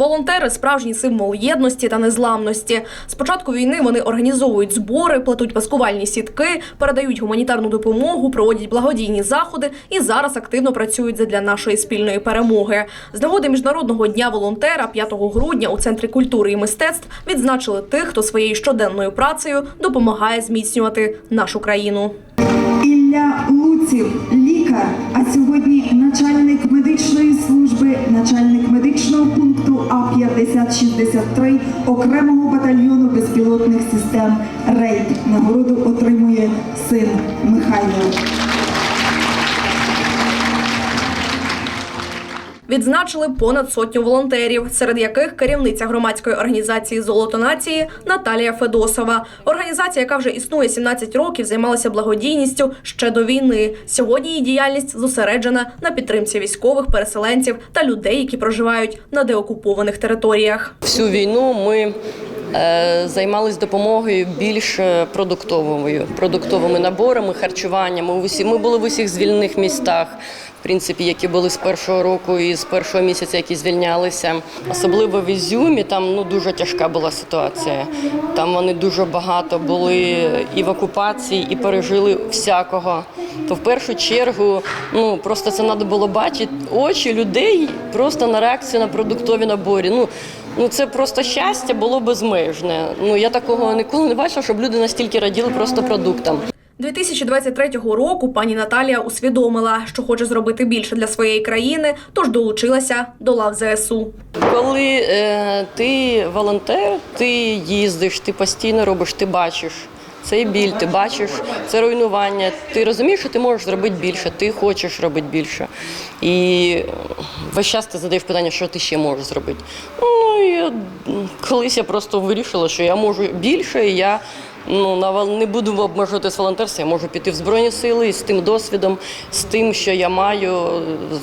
Волонтери справжній символ єдності та незламності. З початку війни вони організовують збори, плетуть маскувальні сітки, передають гуманітарну допомогу, проводять благодійні заходи і зараз активно працюють задля нашої спільної перемоги. З нагоди міжнародного дня волонтера 5 грудня у центрі культури і мистецтв відзначили тих, хто своєю щоденною працею допомагає зміцнювати нашу країну. Ілля Луців, лікар, а сьогодні начальник медичного пункту А5063 окремого батальйону безпілотних систем Рейд. Нагороду отримує син Михайло. Відзначили понад сотню волонтерів, серед яких керівниця громадської організації Золото нації Наталія Федосова. Організація, яка вже існує 17 років, займалася благодійністю ще до війни. Сьогодні її діяльність зосереджена на підтримці військових, переселенців та людей, які проживають на деокупованих територіях. Всю війну ми займалися допомогою більш е, продуктовою, продуктовими наборами, харчуванням. Ми, були в усіх звільнених містах, в принципі, які були з першого року і з першого місяця, які звільнялися. Особливо в Ізюмі, там ну, дуже тяжка була ситуація. Там вони дуже багато були і в окупації, і пережили всякого. То в першу чергу ну, просто це треба було бачити очі людей просто на реакцію на продуктові наборі. Ну, Ну це просто щастя було безмежне. Ну я такого ніколи не бачила, щоб люди настільки раділи просто продуктам. 2023 року пані Наталія усвідомила, що хоче зробити більше для своєї країни, тож долучилася до лав ЗСУ. Коли е, ти волонтер, ти їздиш, ти постійно робиш, ти бачиш. Цей біль, ти бачиш це руйнування. Ти розумієш, що ти можеш зробити більше, ти хочеш робити більше. І е, весь час ти задаєш питання, що ти ще можеш зробити. Ну і колись я просто вирішила, що я можу більше, я ну, не буду обмежуватись волонтерством, я можу піти в Збройні Сили і з тим досвідом, з тим, що я маю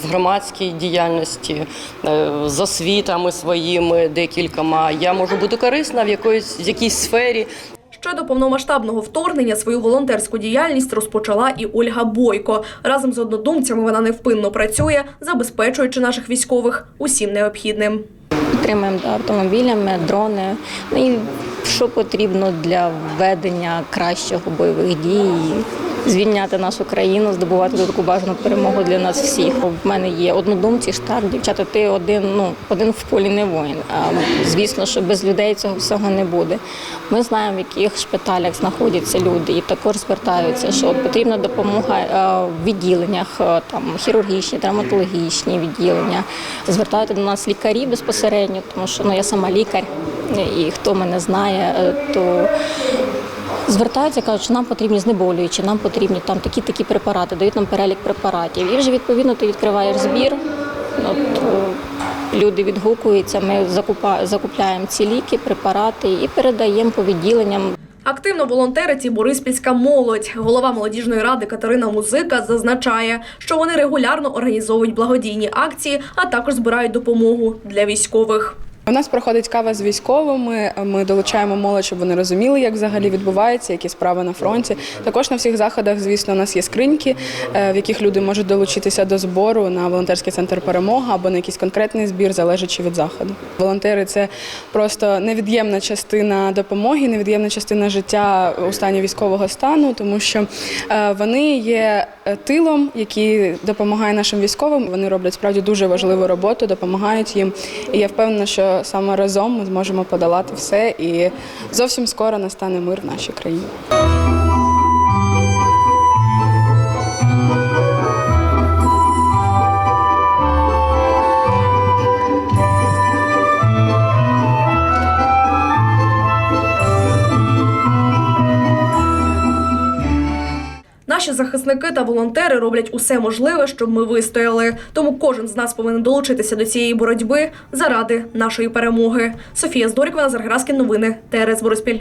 в громадській діяльності, е, з освітами своїми декількома. Я можу бути корисна в якоїсь в якійсь сфері, Ще до повномасштабного вторгнення свою волонтерську діяльність розпочала і Ольга Бойко. Разом з однодумцями вона невпинно працює, забезпечуючи наших військових усім необхідним. Підтримуємо автомобілями, дрони. Ну і що потрібно для введення кращого бойових дій, звільняти нашу країну, здобувати таку бажану перемогу для нас всіх. В мене є однодумці, штат, дівчата, ти один, ну один в полі не воїн. А звісно, що без людей цього всього не буде. Ми знаємо, в яких шпиталях знаходяться люди, і також звертаються, що потрібна допомога е, в відділеннях, е, там хірургічні, травматологічні відділення. Звертаються до нас лікарі безпосередньо, тому що ну я сама лікар, і хто мене знає, е, то звертаються, кажуть, що нам потрібні знеболюючі, нам потрібні там такі такі препарати, дають нам перелік препаратів. І вже відповідно ти відкриваєш збір. От, е, люди відгукуються, ми закупляємо ці ліки, препарати і передаємо по відділенням. Активно волонтерить і бориспільська молодь. Голова молодіжної ради Катерина Музика зазначає, що вони регулярно організовують благодійні акції, а також збирають допомогу для військових. У нас проходить кава з військовими. Ми долучаємо молодь, щоб вони розуміли, як взагалі відбувається, які справи на фронті. Також на всіх заходах, звісно, у нас є скриньки, е, в яких люди можуть долучитися до збору на волонтерський центр перемога або на якийсь конкретний збір, залежачи від заходу. Волонтери це просто невід'ємна частина допомоги, невід'ємна частина життя у стані військового стану, тому що е, вони є е, тилом, який допомагає нашим військовим. Вони роблять справді дуже важливу роботу, допомагають їм. І я впевнена, що саме разом ми зможемо подолати все, і зовсім скоро настане мир в нашій країні. Наші захисники та волонтери роблять усе можливе, щоб ми вистояли. Тому кожен з нас повинен долучитися до цієї боротьби заради нашої перемоги. Софія Здорікова, Назар новини ТРС Бориспіль.